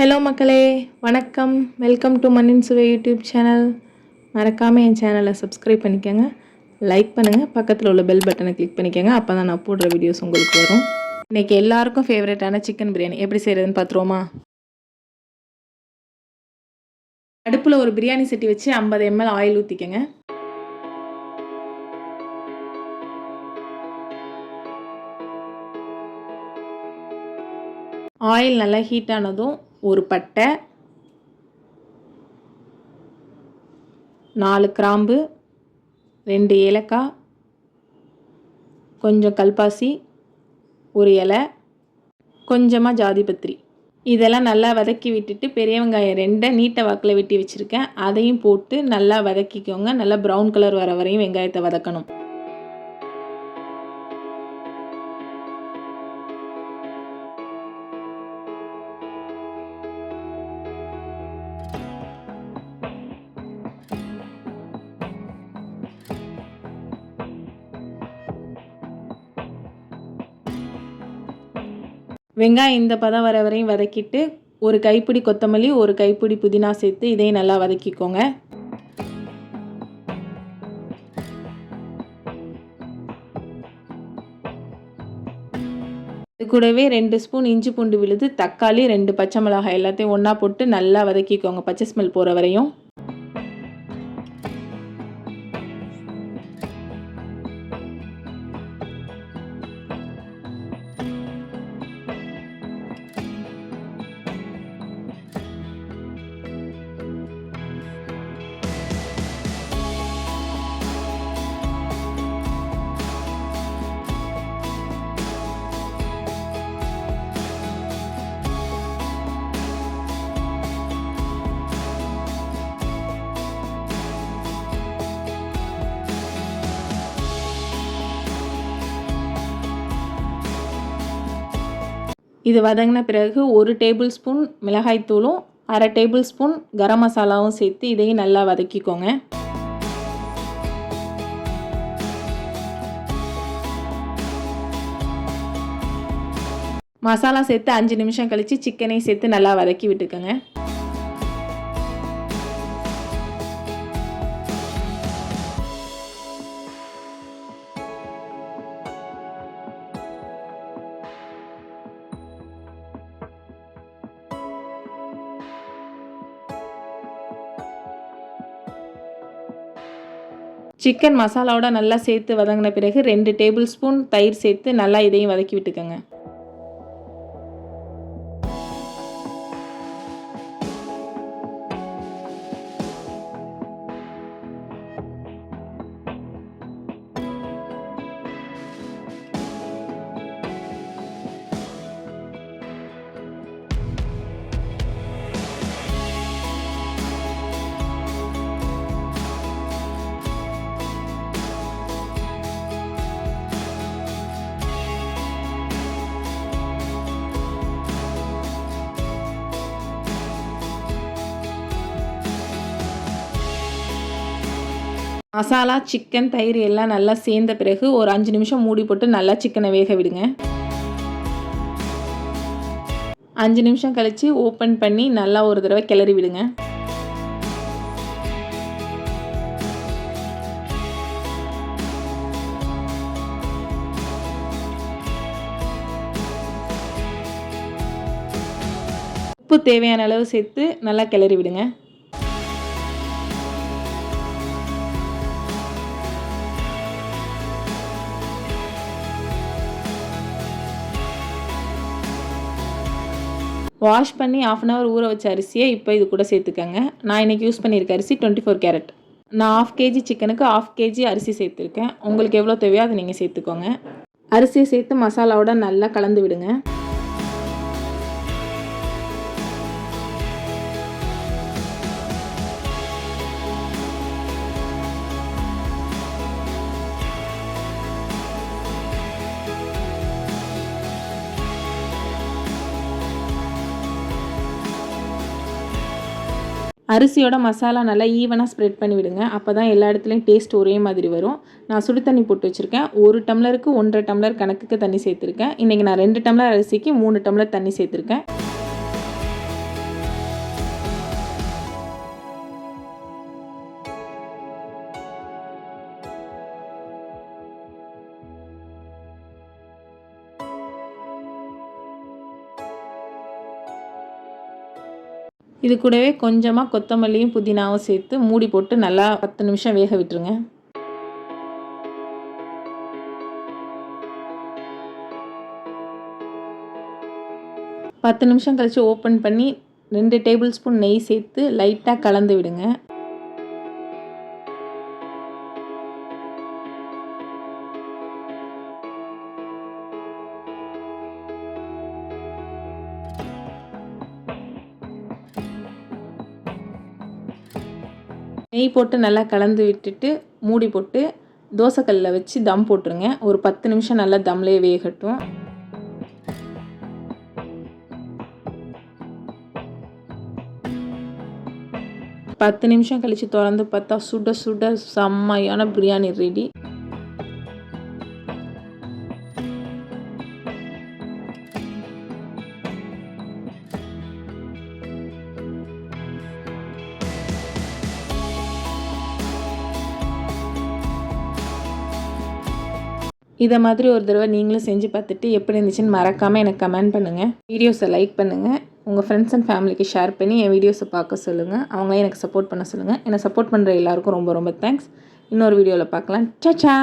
Hello மக்களே. வணக்கம். Welcome to மண்ணின் சுவை யூடியூப் சேனல் மறக்காமல் என் சேனலை சப்ஸ்கிரைப் பண்ணிக்கோங்க. லைக் பண்ணுங்கள் பக்கத்தில் உள்ள பெல் பட்டனை கிளிக் பண்ணிக்கோங்க. அப்போ தான் நான் போடுற வீடியோஸ் உங்களுக்கு வரும். இன்றைக்கி எல்லாருக்கும் ஃபேவரட்டான சிக்கன் பிரியாணி எப்படி செய்கிறதுன்னு பார்த்துருவோமா அடுப்பில் ஒரு பிரியாணி சட்டி வச்சு ஐம்பது எம்எல் ஆயில் ஊற்றிக்கோங்க ஆயில் நல்லா ஹீட் ஆனதும் ஒரு பட்டை நாலு கிராம்பு ரெண்டு ஏலக்காய் கொஞ்சம் கல்பாசி ஒரு இலை கொஞ்சமாக ஜாதிபத்திரி இதெல்லாம் நல்லா வதக்கி விட்டுட்டு பெரிய வெங்காயம் ரெண்டை நீட்டை வாக்கில் வெட்டி வச்சுருக்கேன். அதையும் போட்டு நல்லா வதக்கிக்கோங்க. நல்லா ப்ரௌன் கலர் வர வரையும் வெங்காயத்தை வதக்கணும். வெங்காயம் இந்த பதம் வர வரையும் வதக்கிட்டு ஒரு கைப்பிடி கொத்தமல்லி ஒரு கைப்பிடி புதினா சேர்த்து இதையும் நல்லா வதக்கிக்கோங்க. இது கூடவே ரெண்டு ஸ்பூன் இஞ்சி பூண்டு விழுது தக்காளி ரெண்டு பச்சை மிளகாய் எல்லாத்தையும் ஒன்றா போட்டு நல்லா வதக்கிக்கோங்க பச்சை ஸ்மெல் போகிற வரையும். இது வதங்கின பிறகு ஒரு டேபிள் ஸ்பூன் மிளகாய்த்தூளும் அரை டேபிள் ஸ்பூன் கரம் மசாலாவும் சேர்த்து இதையும் நல்லா வதக்கிக்கோங்க. மசாலா சேர்த்து அஞ்சு நிமிஷம் கழித்து சிக்கனையும் சேர்த்து நல்லா வதக்கி விட்டுக்கோங்க. சிக்கன் மசாலாவோட நல்லா சேர்த்து வதங்கின பிறகு ரெண்டு டேபிள் ஸ்பூன் தயிர் சேர்த்து நல்லா இதையும் வதக்கி விட்டுக்கோங்க. மசாலா சிக்கன் தயிர் எல்லாம் நல்லா சேர்ந்த பிறகு ஒரு அஞ்சு நிமிஷம் மூடி போட்டு நல்லா சிக்கனை வேக விடுங்க. அஞ்சு நிமிஷம் கழித்து ஓப்பன் பண்ணி நல்லா ஒரு தடவை கிளறி விடுங்க. உப்பு தேவையான அளவு சேர்த்து நல்லா கிளறி விடுங்க. வாஷ் பண்ணி ஆஃப் அன் ஹவர் ஊற வச்ச அரிசியை இப்போ இது கூட சேர்த்துக்கங்க. நான் இன்றைக்கி யூஸ் பண்ணியிருக்க அரிசி டுவெண்ட்டி ஃபோர் கேரட் நான் ஆஃப் கேஜி சிக்கனுக்கு ஆஃப் கேஜி அரிசி சேர்த்துருக்கேன். உங்களுக்கு எவ்வளோ தேவையோ அதை நீங்கள் சேர்த்துக்கோங்க. அரிசியை சேர்த்து மசாலாவோட நல்லா கலந்து விடுங்க. அரிசியோட மசாலா நல்லா ஈவனாக ஸ்ப்ரெட் பண்ணி விடுங்க. அப்போ தான் எல்லா இடத்துலையும் டேஸ்ட் ஒரே மாதிரி வரும். நான் சுடு தண்ணி போட்டு வச்சுருக்கேன். ஒரு டம்ளருக்கு ஒன்றரை டம்ளர் கணக்குக்கு தண்ணி சேர்த்துருக்கேன். இன்றைக்கி நான் ரெண்டு டம்ளர் அரிசிக்கு மூணு டம்ளர் தண்ணி சேர்த்துருக்கேன். இது கூடவே கொஞ்சமாக கொத்தமல்லியும் புதினாவும் சேர்த்து மூடி போட்டு நல்லா பத்து நிமிஷம் வேக விட்டுருங்க. பத்து நிமிஷம் கழித்து ஓப்பன் பண்ணி ரெண்டு டேபிள் ஸ்பூன் நெய் சேர்த்து லைட்டாக கலந்து விடுங்க. நெய் போட்டு நல்லா கலந்து விட்டுட்டு மூடி போட்டு தோசைக்கல்லில் வச்சு தம் போட்டுருங்க. ஒரு பத்து நிமிஷம் நல்லா தம்லேயே வேகட்டும். பத்து நிமிஷம் கழித்து திறந்து பார்த்தா சுட சுட செம்மையான பிரியாணி ரெடி. இதை மாதிரி ஒரு தடவை நீங்களும் செஞ்சு பார்த்துட்டு எப்படி இருந்துச்சுன்னு மறக்காமல் எனக்கு கமெண்ட் பண்ணுங்கள் வீடியோஸை லைக் பண்ணுங்கள் உங்கள் ஃப்ரெண்ட்ஸ் அண்ட் ஃபேமிலிக்கு ஷேர் பண்ணி என் வீடியோஸை பார்க்க சொல்லுங்கள் அவங்களே எனக்கு சப்போர்ட் பண்ண சொல்லுங்கள் என்னை சப்போர்ட் பண்ணுற எல்லாருக்கும் ரொம்ப ரொம்ப தேங்க்ஸ் இன்னொரு வீடியோவில் பார்க்கலாம். சச்சா